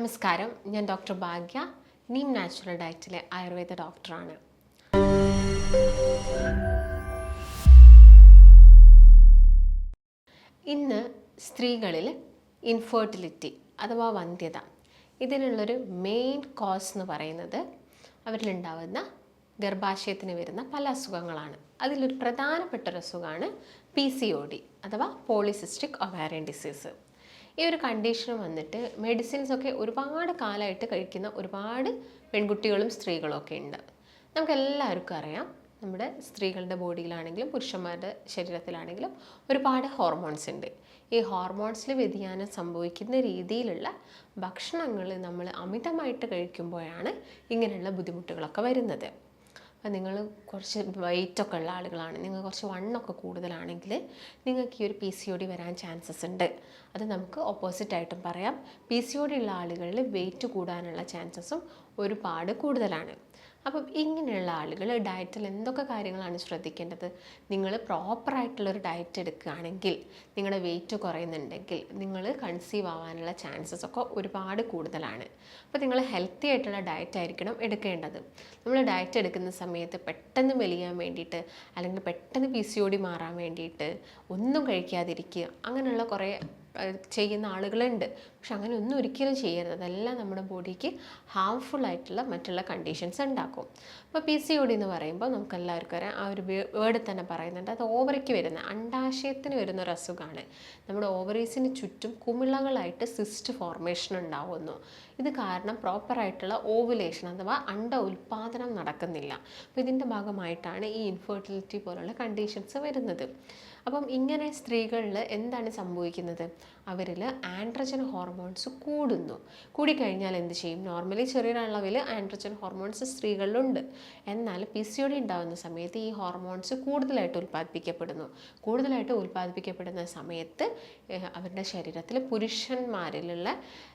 നമസ്കാരം. ഞാൻ ഡോക്ടർ ഭാഗ്യ. നീം നാച്ചുറൽ ഡയറ്റിലെ ആയുർവേദ ഡോക്ടറാണ്. ഇന്ന് സ്ത്രീകളിൽ ഇൻഫെർട്ടിലിറ്റി അഥവാ വന്ധ്യത ഇതിനുള്ളൊരു മെയിൻ കോസ് എന്ന് പറയുന്നത് അവരിലുണ്ടാവുന്ന ഗർഭാശയത്തിന് വരുന്ന പല അസുഖങ്ങളാണ്. അതിലൊരു പ്രധാനപ്പെട്ട ഒരു അസുഖമാണ് പി സി ഒ ഡി അഥവാ പോളിസിസ്റ്റിക് ഒവാരിയൻ ഡിസീസ് ഈ ഒരു കണ്ടീഷൻ വന്നിട്ട് മെഡിസിൻസ് ഒക്കെ ഒരുപാട് കാലമായിട്ട് കഴിക്കുന്ന ഒരുപാട് പെൺകുട്ടികളും സ്ത്രീകളും ഒക്കെ ഉണ്ട്. നമുക്കെല്ലാവർക്കും അറിയാം നമ്മുടെ സ്ത്രീകളുടെ ബോഡിയിലാണെങ്കിലും പുരുഷന്മാരുടെ ശരീരത്തിലാണെങ്കിലും ഒരുപാട് ഹോർമോൺസ് ഉണ്ട്. ഈ ഹോർമോൺസിൽ വ്യതിയാനം സംഭവിക്കുന്ന രീതിയിലുള്ള ഭക്ഷണങ്ങൾ നമ്മൾ അമിതമായിട്ട് കഴിക്കുമ്പോഴാണ് ഇങ്ങനെയുള്ള ബുദ്ധിമുട്ടുകളൊക്കെ വരുന്നത്. അപ്പം നിങ്ങൾ കുറച്ച് വെയിറ്റൊക്കെ ഉള്ള ആളുകളാണ്. നിങ്ങൾ കുറച്ച് വണ്ണൊക്കെ കൂടുതലാണെങ്കിൽ നിങ്ങൾക്ക് ഈ ഒരു പി സി ഒ ഡി വരാൻ ചാൻസസ് ഉണ്ട്. അത് നമുക്ക് ഓപ്പോസിറ്റ് ആയിട്ടും പറയാം. പി സി ഒ ഡി ഉള്ള ആളുകളിൽ വെയിറ്റ് കൂടാനുള്ള ചാൻസസും ഒരുപാട് കൂടുതലാണ്. അപ്പം ഇങ്ങനെയുള്ള ആളുകൾ ഡയറ്റിൽ എന്തൊക്കെ കാര്യങ്ങളാണ് ശ്രദ്ധിക്കേണ്ടത്? നിങ്ങൾ പ്രോപ്പറായിട്ടുള്ളൊരു ഡയറ്റ് എടുക്കുകയാണെങ്കിൽ നിങ്ങളുടെ വെയിറ്റ് കുറയുന്നുണ്ടെങ്കിൽ നിങ്ങൾ കൺസീവ് ആവാനുള്ള ചാൻസസ് ഒക്കെ ഒരുപാട് കൂടുതലാണ്. അപ്പോൾ നിങ്ങൾ ഹെൽത്തി ആയിട്ടുള്ള ഡയറ്റ് ആയിരിക്കണം എടുക്കേണ്ടത്. നമ്മൾ ഡയറ്റ് എടുക്കുന്ന സമയത്ത് പെട്ടെന്ന് മെലിയാൻ വേണ്ടിയിട്ട് അല്ലെങ്കിൽ പെട്ടെന്ന് പി സി ഒ മാറാൻ വേണ്ടിയിട്ട് ഒന്നും കഴിക്കാതിരിക്കുക അങ്ങനെയുള്ള കുറേ ചെയ്യുന്ന ആളുകളുണ്ട്. പക്ഷെ അങ്ങനെ ഒന്നും ഒരിക്കലും ചെയ്യരുത്. അതെല്ലാം നമ്മുടെ ബോഡിക്ക് ഹാംഫുൾ ആയിട്ടുള്ള മറ്റുള്ള കണ്ടീഷൻസ് ഉണ്ടാക്കും. അപ്പോൾ പി സി ഒ ഡി എന്ന് പറയുമ്പോൾ നമുക്ക് എല്ലാവർക്കും അറിയാം ആ ഒരു വേർഡ് തന്നെ പറയുന്നുണ്ട്. അത് ഓവറിക്ക് വരുന്ന അണ്ടാശയത്തിന് വരുന്ന ഒരു അസുഖമാണ് നമ്മുടെ ഓവറീസിന് ചുറ്റും കുമിളകളായിട്ട് സിസ്റ്റ് ഫോർമേഷൻ ഉണ്ടാവുന്നു. ഇത് കാരണം പ്രോപ്പറായിട്ടുള്ള ഓവുലേഷൻ അഥവാ അണ്ട ഉൽപാദനം നടക്കുന്നില്ല. അപ്പോൾ ഇതിന്റെ ഭാഗമായിട്ടാണ് ഈ ഇൻഫെർട്ടിലിറ്റി പോലുള്ള കണ്ടീഷൻസ് വരുന്നത്. അപ്പം ഇങ്ങനെ സ്ത്രീകളിൽ എന്താണ് സംഭവിക്കുന്നത്? അവരിൽ ആൻഡ്രജൻ ഹോർമോൺസ് കൂടുന്നു. കൂടിക്കഴിഞ്ഞാൽ എന്ത് ചെയ്യും? നോർമലി ചെറിയൊരളവിൽ ആൻഡ്രജൻ ഹോർമോൺസ് സ്ത്രീകളിലുണ്ട്. എന്നാൽ പി സി ഒടി ഉണ്ടാകുന്ന സമയത്ത് ഈ ഹോർമോൺസ് കൂടുതലായിട്ട് ഉൽപ്പാദിപ്പിക്കപ്പെടുന്നു. കൂടുതലായിട്ട് ഉൽപ്പാദിപ്പിക്കപ്പെടുന്ന സമയത്ത് അവരുടെ ശരീരത്തിൽ പുരുഷന്മാരിലുള്ള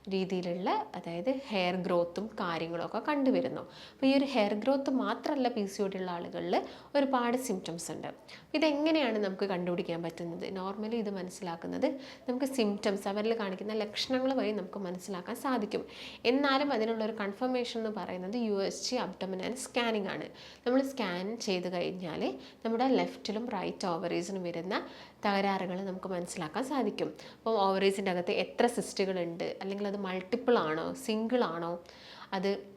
രീതിയിലുള്ള അതായത് ഹെയർ ഗ്രോത്തും കാര്യങ്ങളും ഒക്കെ കണ്ടുവരുന്നു. അപ്പോൾ ഈ ഒരു ഹെയർ ഗ്രോത്ത് മാത്രമല്ല പി സി ഒ ഡി ഉള്ള ആളുകളിൽ ഒരുപാട് സിംറ്റംസ് ഉണ്ട്. ഇതെങ്ങനെയാണ് നമുക്ക് കണ്ടുപിടിക്കാൻ പറ്റുന്നത്. നോർമലി ഇത് മനസ്സിലാക്കുന്നത് നമുക്ക് സിംറ്റംസ് അവരിൽ കാണിക്കുന്ന ലക്ഷണങ്ങൾ വഴി നമുക്ക് മനസ്സിലാക്കാൻ സാധിക്കും. എന്നാലും അതിനുള്ള ഒരു കൺഫർമേഷൻ എന്ന് പറയുന്നത് U S G abdominal scanning ആണ്. നമ്മൾ സ്കാൻ ചെയ്ത് കഴിഞ്ഞാൽ നമ്മുടെ ലെഫ്റ്റിലും റൈറ്റ് ഓവറീസിനും വരുന്ന തകരാറുകൾ നമുക്ക് മനസ്സിലാക്കാൻ സാധിക്കും. അപ്പോൾ ഓവറീസിന്റെ അകത്ത് എത്ര സിസ്റ്റുകളുണ്ട് അല്ലെങ്കിൽ അത് മൾട്ടിപ്പിൾ ആണോ? സിംഗിൾ ആണോ? അത്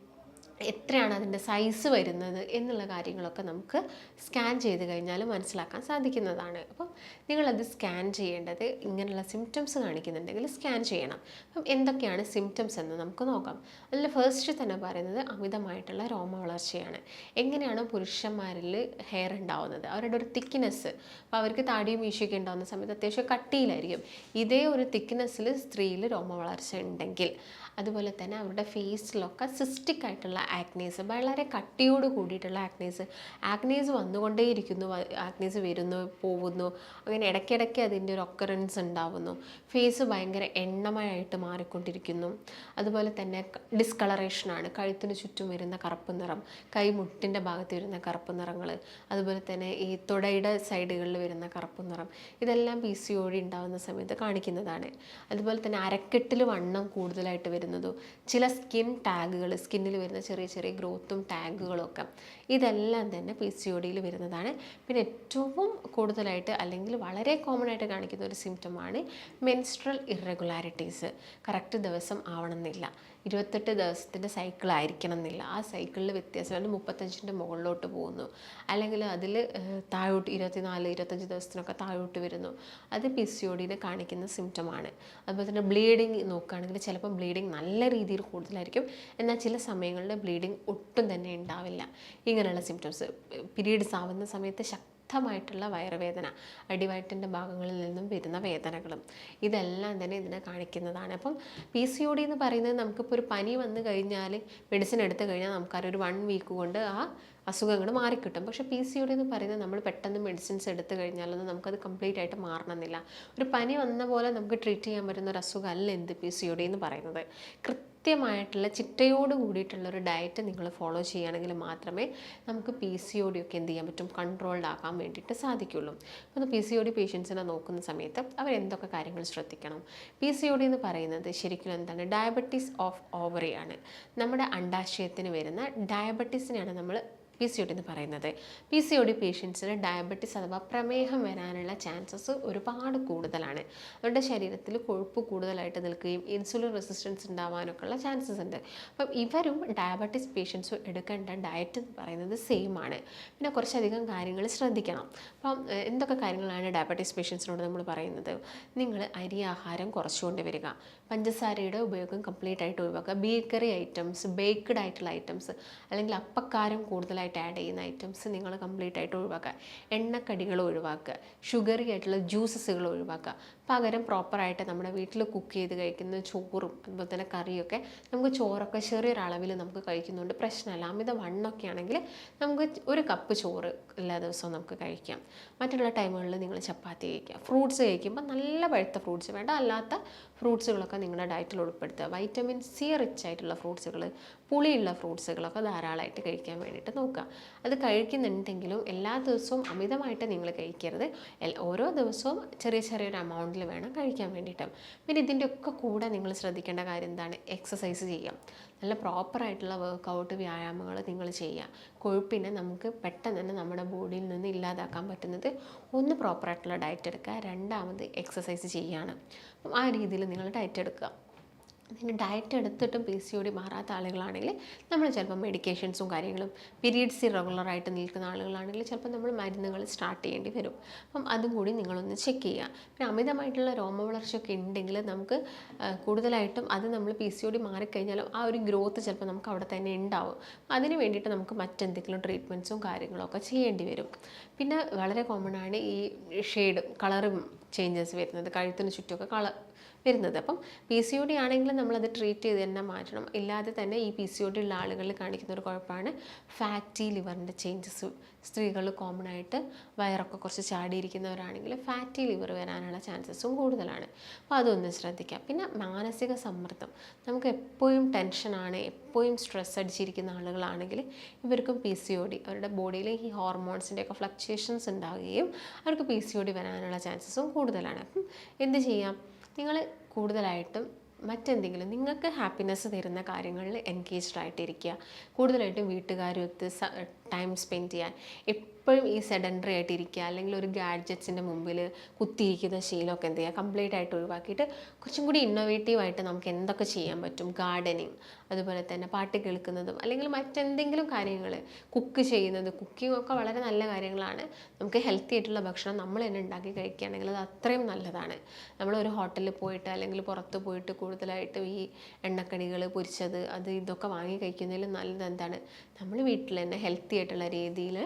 എത്രയാണ് അതിന്റെ സൈസ് വരുന്നത് എന്നുള്ള കാര്യങ്ങളൊക്കെ നമുക്ക് സ്കാൻ ചെയ്ത് കഴിഞ്ഞാൽ മനസ്സിലാക്കാൻ സാധിക്കുന്നതാണ്. അപ്പം നിങ്ങളത് സ്കാൻ ചെയ്യേണ്ടത് ഇങ്ങനെയുള്ള സിംറ്റംസ് കാണിക്കുന്നുണ്ടെങ്കിൽ സ്കാൻ ചെയ്യണം. അപ്പം എന്തൊക്കെയാണ് സിംറ്റംസ് എന്ന് നമുക്ക് നോക്കാം. അതിൽ ഫസ്റ്റ് തന്നെ പറയുന്നത് അമിതമായിട്ടുള്ള രോമ വളർച്ചയാണ്. എങ്ങനെയാണ് പുരുഷന്മാരിൽ ഹെയർ ഉണ്ടാവുന്നത്? അവരുടെ ഒരു തിക്നെസ് അപ്പോൾ അവർക്ക് താടിയും മീശയൊക്കെ ഉണ്ടാകുന്ന സമയത്ത് അത്യാവശ്യം കട്ടിയിലായിരിക്കും. ഇതേ ഒരു തിക്നെസ്സിൽ സ്ത്രീയിൽ രോമ വളർച്ച ഉണ്ടെങ്കിൽ അതുപോലെ തന്നെ അവരുടെ ഫേസിലൊക്കെ സിസ്റ്റിക് ആയിട്ടുള്ള ആക്നീസ് വളരെ കട്ടിയോട് കൂടിയിട്ടുള്ള ആക്നീസ് ആക്നീസ് വന്നുകൊണ്ടേയിരിക്കുന്നു ആക്നീസ് വരുന്നു പോകുന്നു. അങ്ങനെ ഇടയ്ക്കിടയ്ക്ക് അതിന്റെ ഒരു ഒക്കറൻസ് ഉണ്ടാവുന്നു. ഫേസ് ഭയങ്കര എണ്ണമയായിട്ട് മാറിക്കൊണ്ടിരിക്കുന്നു. അതുപോലെ തന്നെ ഡിസ്കളറേഷനാണ് കഴുത്തിന് ചുറ്റും വരുന്ന കറുപ്പ് നിറം കൈമുട്ടിന്റെ ഭാഗത്ത് വരുന്ന കറുപ്പ് നിറങ്ങൾ അതുപോലെ തന്നെ ഈ തുടയുടെ സൈഡുകളിൽ വരുന്ന കറുപ്പ് നിറം. ഇതെല്ലാം പി സി ഒ ഉണ്ടാകുന്ന സമയത്ത് കാണിക്കുന്നതാണ്. അതുപോലെ തന്നെ അരക്കെട്ടിൽ വണ്ണം കൂടുതലായിട്ട് വരുന്നതും ചില സ്കിൻ ടാഗുകൾ സ്കിന്നിൽ വരുന്ന ചെറിയ ചെറിയ ചെറിയ ഗ്രോത്തും ടാഗുകളും ഒക്കെ. ഇതെല്ലാം തന്നെ പി സി ഒ ഡിയിൽ വരുന്നതാണ്. പിന്നെ ഏറ്റവും കൂടുതലായിട്ട് അല്ലെങ്കിൽ വളരെ കോമൺ ആയിട്ട് കാണിക്കുന്ന ഒരു സിംറ്റമാണ് മെൻസ്ട്രൽ ഇറഗുലാരിറ്റീസ് കറക്റ്റ് ദിവസം ആവണമെന്നില്ല. ഇരുപത്തെട്ട് ദിവസത്തിന്റെ സൈക്കിൾ ആയിരിക്കണം എന്നില്ല ആ സൈക്കിളിൽ വ്യത്യാസം അല്ലെങ്കിൽ മുപ്പത്തഞ്ചിന്റെ മുകളിലോട്ട് പോകുന്നു. അല്ലെങ്കിൽ അതിൽ താഴോട്ട് ഇരുപത്തിനാല് ഇരുപത്തഞ്ച് ദിവസത്തിനൊക്കെ താഴോട്ട് വരുന്നു. അത് പി സി ഒ ഡിനെ കാണിക്കുന്ന സിംറ്റമാണ് അതുപോലെ തന്നെ ബ്ലീഡിങ് നോക്കുകയാണെങ്കിൽ ചിലപ്പോൾ ബ്ലീഡിങ് നല്ല രീതിയിൽ കൂടുതലായിരിക്കും. എന്നാൽ ചില സമയങ്ങളിൽ ബ്ലീഡിങ് ഒട്ടും തന്നെ ഉണ്ടാവില്ല. ഇങ്ങനെയുള്ള സിംറ്റംസ് പീരീഡ്സ് ആവുന്ന സമയത്ത് ശക്തി ശക്തമായിട്ടുള്ള വയറുവേദന അടിവയറ്റിന്റെ ഭാഗങ്ങളിൽ നിന്നും വരുന്ന വേദനകളും ഇതെല്ലാം തന്നെ ഇതിനെ കാണിക്കുന്നതാണ്. അപ്പം പി സി ഒ ഡി എന്ന് പറയുന്നത് നമുക്കിപ്പോൾ ഒരു പനി വന്നു കഴിഞ്ഞാൽ മെഡിസിൻ എടുത്തു കഴിഞ്ഞാൽ നമുക്കൊരു വൺ വീക്ക് കൊണ്ട് ആ അസുഖങ്ങൾ മാറിക്കിട്ടും. പക്ഷെ പി സി ഒ ഡി എന്ന് പറയുന്നത് നമ്മൾ പെട്ടെന്ന് മെഡിസിൻസ് എടുത്തു കഴിഞ്ഞാലൊന്നും നമുക്കത് കംപ്ലീറ്റ് ആയിട്ട് മാറണമെന്നില്ല. ഒരു പനി വന്ന പോലെ നമുക്ക് ട്രീറ്റ് ചെയ്യാൻ പറ്റുന്ന ഒരു അസുഖമല്ല എന്ത് പി സി ഒ ഡി എന്ന് പറയുന്നത്. കൃത്യമായിട്ടുള്ള ചിട്ടയോട് കൂടിയിട്ടുള്ള ഒരു ഡയറ്റ് നിങ്ങൾ ഫോളോ ചെയ്യുകയാണെങ്കിൽ മാത്രമേ നമുക്ക് പി സി ഒ ഡി ഒക്കെ എന്ത് ചെയ്യാൻ പറ്റും? കൺട്രോൾഡ് ആക്കാൻ വേണ്ടിയിട്ട് സാധിക്കുള്ളൂ. അപ്പോൾ പി സി ഒ ഡി പേഷ്യൻസിനെ നോക്കുന്ന സമയത്ത് അവർ എന്തൊക്കെ കാര്യങ്ങൾ ശ്രദ്ധിക്കണം? പി സി ഒ ഡി എന്ന് പറയുന്നത് ശരിക്കും എന്താണ്? ഡയബറ്റീസ് ഓഫ് ഓവറിയാണ് നമ്മുടെ അണ്ടാശയത്തിന് വരുന്ന ഡയബറ്റീസിനെയാണ് നമ്മൾ പി സി ഒ ഡി എന്ന് പറയുന്നത്. പി സി ഒ ഡി പേഷ്യൻസിന് ഡയബറ്റീസ് അഥവാ പ്രമേഹം വരാനുള്ള ചാൻസസ് ഒരുപാട് കൂടുതലാണ്. അവരുടെ ശരീരത്തിൽ കൊഴുപ്പ് കൂടുതലായിട്ട് നിൽക്കുകയും ഇൻസുലിൻ റെസിസ്റ്റൻസ് ഉണ്ടാവാനൊക്കെ ഉള്ള ചാൻസസ് ഉണ്ട്. അപ്പം ഇവരും ഡയബറ്റിസ് പേഷ്യൻസും എടുക്കേണ്ട ഡയറ്റ് എന്ന് പറയുന്നത് സെയിം ആണ്. പിന്നെ കുറച്ചധികം കാര്യങ്ങൾ ശ്രദ്ധിക്കണം. അപ്പം എന്തൊക്കെ കാര്യങ്ങളാണ് ഡയബറ്റിസ് പേഷ്യൻസിനോട് നമ്മൾ പറയുന്നത്? നിങ്ങൾ അരി ആഹാരം കുറച്ചുകൊണ്ട് വരിക. പഞ്ചസാരയുടെ ഉപയോഗം കംപ്ലീറ്റ് ആയിട്ട് ഒഴിവാക്കുക. ബേക്കറി ഐറ്റംസ് ബേക്ക്ഡ് ആയിട്ടുള്ള ഐറ്റംസ് അല്ലെങ്കിൽ അപ്പക്കാരം കൂടുതലായിട്ട് ആഡ് ചെയ്യുന്ന ഐറ്റംസ് നിങ്ങൾ കംപ്ലീറ്റ് ആയിട്ട് ഒഴിവാക്കുക. എണ്ണക്കടികൾ ഒഴിവാക്കുക. ഷുഗറി ആയിട്ടുള്ള ജ്യൂസസുകൾ ഒഴിവാക്കുക. പകരം പ്രോപ്പറായിട്ട് നമ്മുടെ വീട്ടിൽ കുക്ക് ചെയ്ത് കഴിക്കുന്ന ചോറും അതുപോലെ തന്നെ കറിയൊക്കെ നമുക്ക് ചോറൊക്കെ ചെറിയൊരളവിൽ നമുക്ക് കഴിക്കുന്നുണ്ട്. പ്രശ്നമല്ല. അമിത വണ്ണൊക്കെ ആണെങ്കിൽ നമുക്ക് ഒരു കപ്പ് ചോറ് എല്ലാ ദിവസവും നമുക്ക് കഴിക്കാം. മറ്റുള്ള ടൈമുകളിൽ നിങ്ങൾ ചപ്പാത്തി കഴിക്കാം ഫ്രൂട്ട്സ് കഴിക്കുമ്പോൾ നല്ല പഴുത്ത ഫ്രൂട്ട്സ് വേണ്ട. അല്ലാത്ത ഫ്രൂട്ട്സുകളൊക്കെ നിങ്ങളുടെ ഡയറ്റിൽ ഉൾപ്പെടുത്തുക. വൈറ്റമിൻ സി റിച്ച് ആയിട്ടുള്ള ഫ്രൂട്ട്സുകൾ പുളിയുള്ള ഫ്രൂട്ട്സുകളൊക്കെ ധാരാളമായിട്ട് കഴിക്കാൻ വേണ്ടിയിട്ട് നോക്കുക. അത് കഴിക്കുന്നുണ്ടെങ്കിലും എല്ലാ ദിവസവും അമിതമായിട്ട് നിങ്ങൾ കഴിക്കരുത്. ഓരോ ദിവസവും ചെറിയ ചെറിയൊരു എമൗണ്ടിൽ വേണം കഴിക്കാൻ വേണ്ടിയിട്ട്. പിന്നെ ഇതിന്റെ ഒക്കെ കൂടെ നിങ്ങൾ ശ്രദ്ധിക്കേണ്ട കാര്യം എന്താണ്? എക്സസൈസ് ചെയ്യാം. നല്ല പ്രോപ്പറായിട്ടുള്ള വർക്കൗട്ട് വ്യായാമങ്ങൾ നിങ്ങൾ ചെയ്യുക. കൊഴുപ്പിനെ നമുക്ക് പെട്ടെന്ന് തന്നെ നമ്മുടെ ബോഡിയിൽ നിന്ന് ഇല്ലാതാക്കാൻ പറ്റുന്നത് ഒന്ന് പ്രോപ്പറായിട്ടുള്ള ഡയറ്റ് എടുക്കുക. രണ്ടാമത് എക്സസൈസ് ചെയ്യുകയാണ് അപ്പം ആ രീതിയിൽ നിങ്ങൾ ഡയറ്റ് എടുക്കുക. നിങ്ങൾ ഡയറ്റ് എടുത്തിട്ടും പി സി ഒ ഡി മാറാത്ത ആളുകളാണെങ്കിൽ നമ്മൾ ചിലപ്പോൾ മെഡിക്കേഷൻസും കാര്യങ്ങളും പീരീഡ്സ് ഇറഗുലറായിട്ട് നിൽക്കുന്ന ആളുകളാണെങ്കിൽ ചിലപ്പോൾ നമ്മൾ മരുന്നുകൾ സ്റ്റാർട്ട് ചെയ്യേണ്ടി വരും. അപ്പം അതും കൂടി നിങ്ങളൊന്ന് ചെക്ക് ചെയ്യുക. പിന്നെ അമിതമായിട്ടുള്ള രോമവളർച്ചയൊക്കെ ഉണ്ടെങ്കിൽ നമുക്ക് കൂടുതലായിട്ടും അത് നമ്മൾ പി സി ഒ ഡി മാറിക്കഴിഞ്ഞാലും ആ ഒരു ഗ്രോത്ത് ചിലപ്പോൾ നമുക്ക് അവിടെ തന്നെ ഉണ്ടാവും. അതിന് വേണ്ടിയിട്ട് നമുക്ക് മറ്റെന്തെങ്കിലും ട്രീറ്റ്മെന്റ്സും കാര്യങ്ങളൊക്കെ ചെയ്യേണ്ടി വരും. പിന്നെ വളരെ കോമൺ ആണ് ഈ ഷെയ്ഡ് കളറും ചേഞ്ചസ് വരുന്നത്. കഴുത്തിന് ചുറ്റുമൊക്കെ കളർ വരുന്നത്. അപ്പം പി സി ഒ ഡി ആണെങ്കിലും നമ്മളത് ട്രീറ്റ് ചെയ്ത് തന്നെ മാറ്റണം. ഇല്ലാതെ തന്നെ ഈ പി സി ഒ ഡി ഉള്ള ആളുകളിൽ കാണിക്കുന്ന ഒരു കുഴപ്പമാണ്. ഫാറ്റി ലിവറിന്റെ ചേഞ്ചസ് സ്ത്രീകൾ കോമൺ ആയിട്ട് വയറൊക്കെ കുറച്ച് ചാടിയിരിക്കുന്നവരാണെങ്കിൽ ഫാറ്റി ലിവർ വരാനുള്ള ചാൻസസും കൂടുതലാണ്. അപ്പോൾ അതൊന്ന് ശ്രദ്ധിക്കാം. പിന്നെ മാനസിക സമ്മർദ്ദം. നമുക്ക് എപ്പോഴും ടെൻഷനാണ് എപ്പോഴും സ്ട്രെസ് അടിച്ചിരിക്കുന്ന ആളുകളാണെങ്കിൽ ഇവർക്കും പി സി ഒ ഡി അവരുടെ ബോഡിയിൽ ഈ ഹോർമോൺസിന്റെ ഒക്കെ ഫ്ലക്ച്വേഷൻസ് ഉണ്ടാവുകയും അവർക്ക് പി സി ഒ ഡി വരാനുള്ള ചാൻസസും കൂടുതലാണ്. എന്ത് ചെയ്യാം? നിങ്ങൾ കൂടുതലായിട്ടും മറ്റെന്തെങ്കിലും നിങ്ങൾക്ക് ഹാപ്പിനെസ് തരുന്ന കാര്യങ്ങളിൽ എൻഗേജ്ഡ് ആയിട്ടിരിക്കുക. കൂടുതലായിട്ടും വീട്ടുകാരൊത്ത് ടൈം സ്പെൻഡ് ചെയ്യാൻ. എപ്പോഴും ഈ സെഡൻഡറി ആയിട്ടിരിക്കുക അല്ലെങ്കിൽ ഒരു ഗാഡ്ജറ്റ്സിന്റെ മുമ്പിൽ കുത്തിയിരിക്കുന്ന ശീലമൊക്കെ എന്ത് ചെയ്യുക കംപ്ലീറ്റ് ആയിട്ട് ഒഴിവാക്കിയിട്ട് കുറച്ചും കൂടി ഇന്നോവേറ്റീവ് ആയിട്ട് നമുക്ക് എന്തൊക്കെ ചെയ്യാൻ പറ്റും ഗാർഡനിങ് അതുപോലെ തന്നെ പാട്ട് കേൾക്കുന്നതും അല്ലെങ്കിൽ മറ്റെന്തെങ്കിലും കാര്യങ്ങൾ കുക്ക് ചെയ്യുന്നത്. കുക്കിംഗ് ഒക്കെ വളരെ നല്ല കാര്യങ്ങളാണ്. നമുക്ക് ഹെൽത്തി ആയിട്ടുള്ള ഭക്ഷണം നമ്മൾ തന്നെ ഉണ്ടാക്കി കഴിക്കുകയാണെങ്കിൽ അത് അത്രയും നല്ലതാണ്. നമ്മൾ ഒരു ഹോട്ടലിൽ പോയിട്ട് അല്ലെങ്കിൽ പുറത്ത് പോയിട്ട് കൂടുതലായിട്ടും ഈ എണ്ണക്കടികൾ പൊരിച്ചത് അത് ഇതൊക്കെ വാങ്ങി കഴിക്കുന്നതിൽ നല്ലത് എന്താണ്? നമ്മൾ വീട്ടിൽ തന്നെ ഹെൽത്തി ആയിട്ടുള്ള രീതിയിൽ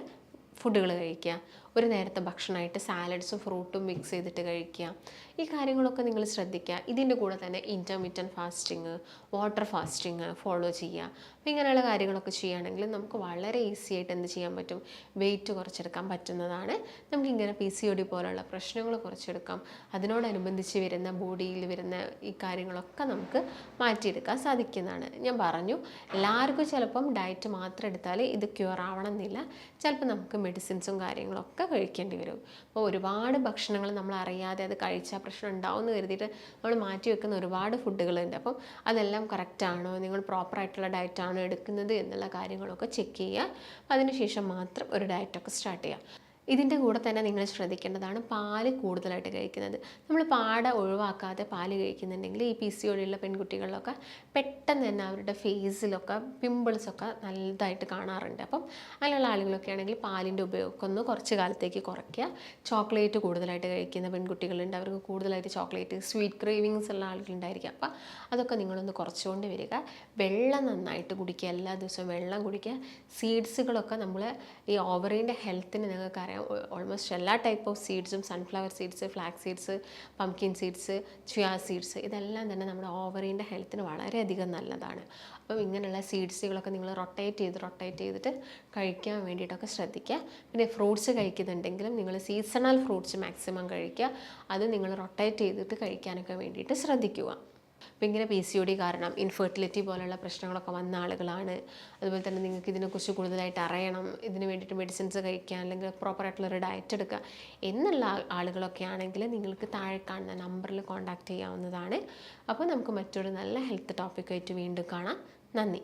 ഫുഡുകൾ കഴിക്കുക. ഒരു നേരത്തെ ഭക്ഷണമായിട്ട് സാലഡ്സും ഫ്രൂട്ടും മിക്സ് ചെയ്തിട്ട് കഴിക്കുക. ഈ കാര്യങ്ങളൊക്കെ നിങ്ങൾ ശ്രദ്ധിക്കുക. ഇതിന്റെ കൂടെ തന്നെ intermediate fasting water fasting follow ചെയ്യുക. അപ്പോൾ ഇങ്ങനെയുള്ള കാര്യങ്ങളൊക്കെ ചെയ്യുകയാണെങ്കിൽ നമുക്ക് വളരെ ഈസി ആയിട്ട് എന്ത് ചെയ്യാൻ പറ്റും? വെയിറ്റ് കുറച്ചെടുക്കാൻ പറ്റുന്നതാണ്. നമുക്കിങ്ങനെ പി സി ഒ ഡി പോലുള്ള പ്രശ്നങ്ങൾ കുറച്ചെടുക്കാം. അതിനോടനുബന്ധിച്ച് വരുന്ന ബോഡിയിൽ വരുന്ന ഈ കാര്യങ്ങളൊക്കെ നമുക്ക് മാറ്റിയെടുക്കാൻ സാധിക്കുന്നതാണ്. ഞാൻ പറഞ്ഞു എല്ലാവർക്കും ചിലപ്പം ഡയറ്റ് മാത്രം എടുത്താൽ ഇത് ക്യൂർ ആവണം എന്നില്ല ചിലപ്പോൾ നമുക്ക് മെഡിസിൻസും കാര്യങ്ങളൊക്കെ കഴിക്കേണ്ടി വരും. അപ്പോൾ ഒരുപാട് ഭക്ഷണങ്ങൾ നമ്മൾ അറിയാതെ അത് കഴിച്ചാൽ പ്രശ്നം ഉണ്ടാവും എന്ന് കരുതിയിട്ട് നമ്മൾ മാറ്റി വെക്കുന്ന ഒരുപാട് ഫുഡുകളുണ്ട് അപ്പം അതെല്ലാം കറക്റ്റാണോ നിങ്ങൾ പ്രോപ്പറായിട്ടുള്ള ഡയറ്റാണോ എടുക്കുന്നത് എന്നുള്ള കാര്യങ്ങളൊക്കെ ചെക്ക് ചെയ്യുക. അതിനുശേഷം മാത്രം ഒരു ഡയറ്റൊക്കെ സ്റ്റാർട്ട് ചെയ്യുക. ഇതിന്റെ കൂടെ തന്നെ നിങ്ങൾ ശ്രദ്ധിക്കേണ്ടതാണ് പാൽ കൂടുതലായിട്ട് കഴിക്കുന്നത്. നമ്മൾ പാട ഒഴിവാക്കാതെ പാൽ കഴിക്കുന്നുണ്ടെങ്കിൽ ഈ പി സി ഒഴിയുള്ള പെൺകുട്ടികളിലൊക്കെ പെട്ടെന്ന് തന്നെ അവരുടെ ഫേസിലൊക്കെ പിമ്പിൾസൊക്കെ നല്ലതായിട്ട് കാണാറുണ്ട്. അപ്പം അങ്ങനെയുള്ള ആളുകളൊക്കെ ആണെങ്കിൽ പാലിന്റെ ഉപയോഗം ഒന്ന് കുറച്ച് കാലത്തേക്ക് കുറയ്ക്കുക. ചോക്ലേറ്റ് കൂടുതലായിട്ട് കഴിക്കുന്ന പെൺകുട്ടികളുണ്ട്. അവർക്ക് കൂടുതലായിട്ട് ചോക്ലേറ്റ് സ്വീറ്റ് ക്രേവിങ്സ് ഉള്ള ആളുകളുണ്ടായിരിക്കും. അപ്പം അതൊക്കെ നിങ്ങളൊന്ന് കുറച്ചുകൊണ്ട് വരിക. വെള്ളം നന്നായിട്ട് കുടിക്കുക. എല്ലാ ദിവസവും വെള്ളം കുടിക്കുക. സീഡ്സുകളൊക്കെ നമ്മൾ ഈ ഓവറിന്റെ ഹെൽത്തിന് നിങ്ങൾക്ക് അറിയാം ഓൾമോസ്റ്റ് എല്ലാ type of സീഡ്സും sunflower seeds flax seeds pumpkin seeds chia seeds ഇതെല്ലാം തന്നെ നമ്മുടെ ഓവറിന്റെ ഹെൽത്തിന് വളരെയധികം നല്ലതാണ്. അപ്പം ഇങ്ങനെയുള്ള സീഡ്സുകളൊക്കെ നിങ്ങൾ റൊട്ടേറ്റ് ചെയ്ത് റൊട്ടേറ്റ് ചെയ്തിട്ട് കഴിക്കാൻ വേണ്ടിയിട്ടൊക്കെ ശ്രദ്ധിക്കുക. പിന്നെ ഫ്രൂട്ട്സ് കഴിക്കുന്നുണ്ടെങ്കിലും നിങ്ങൾ സീസണൽ ഫ്രൂട്ട്സ് മാക്സിമം കഴിക്കുക. അത് നിങ്ങൾ റൊട്ടേറ്റ് ചെയ്തിട്ട് കഴിക്കാനൊക്കെ വേണ്ടിയിട്ട് ശ്രദ്ധിക്കുക. അപ്പോൾ ഇങ്ങനെ പി സി ഒ ഡി കാരണം ഇൻഫെർട്ടിലിറ്റി പോലുള്ള പ്രശ്നങ്ങളൊക്കെ വന്ന ആളുകളാണ്. അതുപോലെ തന്നെ നിങ്ങൾക്ക് ഇതിനെക്കുറിച്ച് കൂടുതലായിട്ട് അറിയണം. ഇതിന് വേണ്ടിയിട്ട് മെഡിസിൻസ് കഴിക്കുക അല്ലെങ്കിൽ പ്രോപ്പറായിട്ടുള്ളൊരു ഡയറ്റ് എടുക്കുക എന്നുള്ള ആളുകളൊക്കെ ആണെങ്കിൽ നിങ്ങൾക്ക് താഴെ കാണുന്ന നമ്പറിൽ കോൺടാക്ട് ചെയ്യാവുന്നതാണ്. അപ്പോൾ നമുക്ക് മറ്റൊരു നല്ല ഹെൽത്ത് ടോപ്പിക്കായിട്ട് വീണ്ടും കാണാം. നന്ദി.